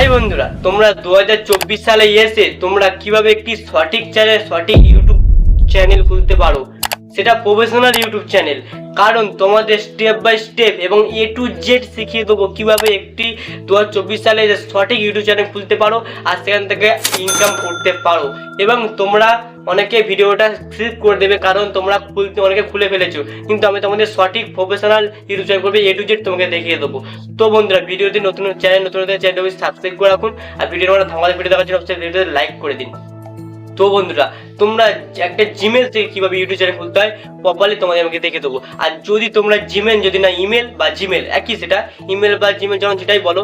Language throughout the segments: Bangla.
হাই বন্ধুরা, তোমরা দু হাজার চব্বিশ সালে এসে তোমরা কীভাবে একটি সঠিক চ্যানেল সঠিক ইউটিউব চ্যানেল খুলতে পারো? সেটা প্রফেশনাল ইউটিউব চ্যানেল। কারণ তোমাদের স্টেপ বাই স্টেপ এবং এ টু জেড শিখিয়ে দেবো কীভাবে একটি দুহাজার চব্বিশ সালে সঠিক ইউটিউব চ্যানেল খুলতে পারো আর সেখান থেকে ইনকাম করতে পারো। এবং তোমরা অনেকে ভিডিওটা স্কিপ করে দেবে, কারণ তোমরা খুলতে অনেকে খুলে ফেলেছো। কিন্তু আমি তোমাদের সঠিক প্রফেশনাল ইউটিউব চ্যানেল করবে এ টু জেড তোমাকে দেখিয়ে দেবো। তো বন্ধুরা ভিডিওতে নতুন চ্যানেল নতুন নতুন চ্যানেলটি সাবস্ক্রাইব করে রাখুন, আর ভিডিওর মানে ধামাকা ভিডিও দেখার জন্য ভিডিওতে লাইক করে দিন। তো বন্ধুরা, তোমরা একটা জিমেল থেকে কীভাবে ইউটিউব চ্যানেল খুলতে হয় প্রপারলি তোমাদের আমাকে দেখে দেবো। আর যদি তোমরা জিমেল যদি না ইমেল বা জিমেল একই সেটা ইমেল বা জিমেল যেমন সেটাই বলো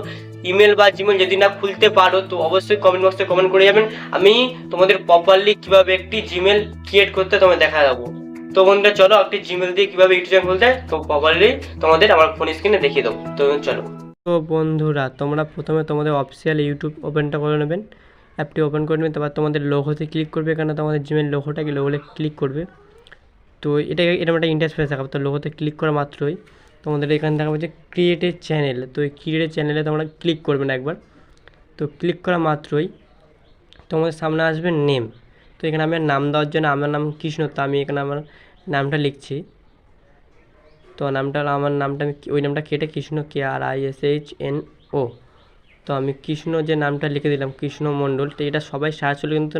ইমেল বা জিমেল যদি না খুলতে পারো, তো অবশ্যই কমেন্ট বক্সে কমেন্ট করে যাবেন। আমি তোমাদের প্রপারলি কীভাবে একটি জিমেল ক্রিয়েট করতে তোমায় দেখা যাব তো বন্ধুরা, চলো একটি জিমেল দিয়ে কীভাবে ইউটিউব খুলতে তো প্রপারলি তোমাদের আমার ফোন স্ক্রিনে দেখিয়ে দেবো। তো চলো। তো বন্ধুরা, তোমরা প্রথমে তোমাদের অফিসিয়াল ইউটিউব ওপেনটা করে নেবেন। অ্যাপটি ওপেন করে নেবেন, তারপর তোমাদের লোগোতে ক্লিক করবে এখানে তোমাদের জিমেল লোগোটাকে লোগোলে ক্লিক করবে। তো এটা, এরকম একটা ইন্টারফেস দেখাবে, তো লোগোতে ক্লিক করা মাত্রই। তোমাদের এখানে দেখাবে যে ক্রিয়েটেড চ্যানেল তো এই ক্রিয়েটের চ্যানেলে তোমরা ক্লিক করবেন একবার। তো ক্লিক করা মাত্রই তোমাদের সামনে আসবে নেম তো এখানে আমি নাম দেওয়ার জন্য, আমার নাম কৃষ্ণ, তো আমি এখানে আমার নামটা লিখছি। তো নামটা, আমার নামটা আমি ওই নামটা কেটে Krishna K R I S H N O তো আমি কৃষ্ণ যে নামটা লিখে দিলাম, কৃষ্ণ মণ্ডল, তো এটা সবাই সার্চ হলে কিন্তু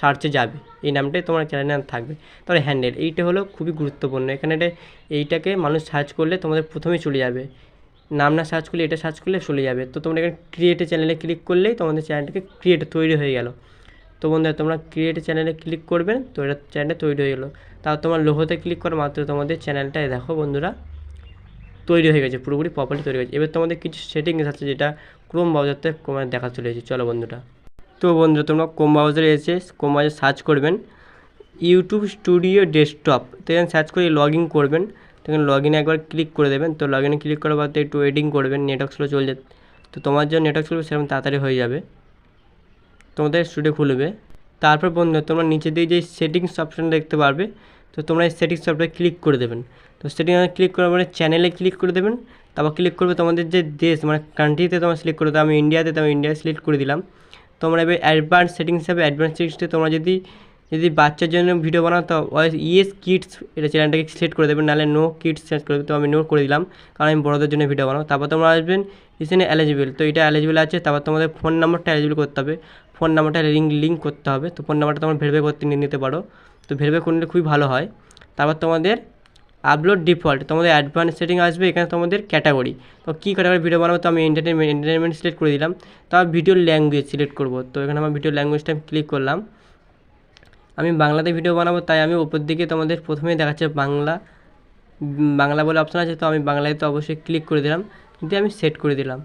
সার্চে যাবে। এই নামটাই তোমার চ্যানেলে নাম থাকবে। তারপরে হ্যান্ডেল এইটা হলো খুবই গুরুত্বপূর্ণ। এখানে এটা, এইটাকে মানুষ সার্চ করলে তোমাদের প্রথমেই চলে যাবে। নাম না সার্চ করলে, এটা সার্চ করলে চলে যাবে। তো তোমরা এখানে ক্রিয়েটে চ্যানেলে ক্লিক করলেই তোমাদের চ্যানেলটাকে ক্রিয়েট তৈরি হয়ে গেল। তো বন্ধুরা, তোমরা ক্রিয়েট চ্যানেলে ক্লিক করবে, তো এটা চ্যানেলটা তৈরি হয়ে গেলো। তাও তোমার লোহোতে ক্লিক করা মাত্র তোমাদের চ্যানেলটায় দেখো বন্ধুরা। তৈরি হয়ে গেছে, পুরোপুরি প্রপারলি তৈরি হয়েছে এবার তোমাদের কিছু সেটিংস আছে যেটা ক্রোম ব্রাউজারতে তোমার দেখা চলে এসেছে। চলো বন্ধুরা। তো বন্ধুরা, তোমরা ক্রোম ব্রাউজারে এসে ক্রোম ব্রাউজার সার্চ করবেন। ইউটিউব স্টুডিও ডেস্কটপ তো এখানে সার্চ করে লগ ইন করবেন। তো এখানে লগ ইনে একবার ক্লিক করে দেবেন। তো লগ ইনে ক্লিক করার বাদ একটু ওয়েটিং করবেন। নেটওয়ার্ক স্লো চলে যাবে তো তোমার যে নেটওয়ার্ক চলবে সেরকম তাড়াতাড়ি হয়ে যাবে। তোমাদের স্টুডিও খুলবে। তারপর বন্ধু তোমরা নিচে দিয়ে যে সেটিংস অপশান দেখতে পারবে, তো তোমরা এই সেটিংস অপশানে ক্লিক করে দেবেন। তো সেটিংয়ে ক্লিক করার পরে চ্যানেলে ক্লিক করে দেবেন। তারপর ক্লিক করবে তোমাদের যে দেশ মানে কান্ট্রিতে তোমার সিলেক্ট করে আমি ইন্ডিয়াতে তো আমি ইন্ডিয়া সিলেক্ট করে দিলাম। তোমরা এবার অ্যাডভান্স সেটিংস হিসাবে অ্যাডভান্স সেটিংসটা তোমরা যদি যদি বাচ্চার জন্য ভিডিও বানাও, তো ইয়েস কিডস এটা চ্যানেলটাকে সিলেক্ট করে দেবেন নাহলে নো কিডস সিলেক্ট করে তো আমি নো করে দিলাম। কারণ আমি বড়দের জন্য ভিডিও বানাও তারপর তোমরা আসবেন, এখানে এলিজিবল তো এটা এলিজিবল আছে। তারপর তোমাদের ফোন নাম্বারটা এলিজিবল করতে হবে। ফোন নাম্বারটা লিঙ্ক লিঙ্ক করতে হবে। তো ফোন নাম্বারটা তোমরা ভেরিফাই করতে নিয়ে নিতে পারো। তো ভেরিফাই করলে খুবই ভালো হয়। তারপর তোমাদের আপলোড ডিফল্ট তোমাদের অ্যাডভান্স সেটিং আসবে, এখানে তোমাদের ক্যাটাগরি তো কী ক্যাটাগরি ভিডিও বানাবো, তো আমি এন্টারটেনমেন্ট এন্টারটেনমেন্ট সিলেক্ট করে দিলাম। তারপর ভিডিও ল্যাঙ্গুয়েজ সিলেক্ট করব। তো এখানে আমার ভিডিও ল্যাঙ্গুয়েজটা আমি ক্লিক করলাম। আমি বাংলাতে ভিডিও বানাবো, তাই আমি ওপর দিকে তোমাদের প্রথমেই দেখাচ্ছে বাংলা বাংলা বলে অপশান আছে, তো আমি বাংলায় তো অবশ্যই ক্লিক করে দিলাম। কিন্তু আমি সেট করে দিলাম।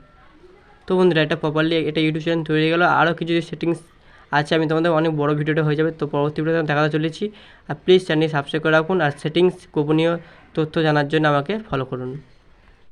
তো বন্ধুরা, এটা প্রপারলি এটা ইউটিউব চ্যানেল তৈরি হয়ে গেলো। আরও কিছু সেটিংস আছে আমি তোমাদের অনেক বড় ভিডিওটা হয়ে যাবে, তো পরবর্তী ভিডিওতে দেখাতে চলেছি। আর প্লিজ চ্যানেল সাবস্ক্রাইব করে রাখুন, আর সেটিংস গোপনীয় তথ্য জানার জন্য আমাকে ফলো করুন।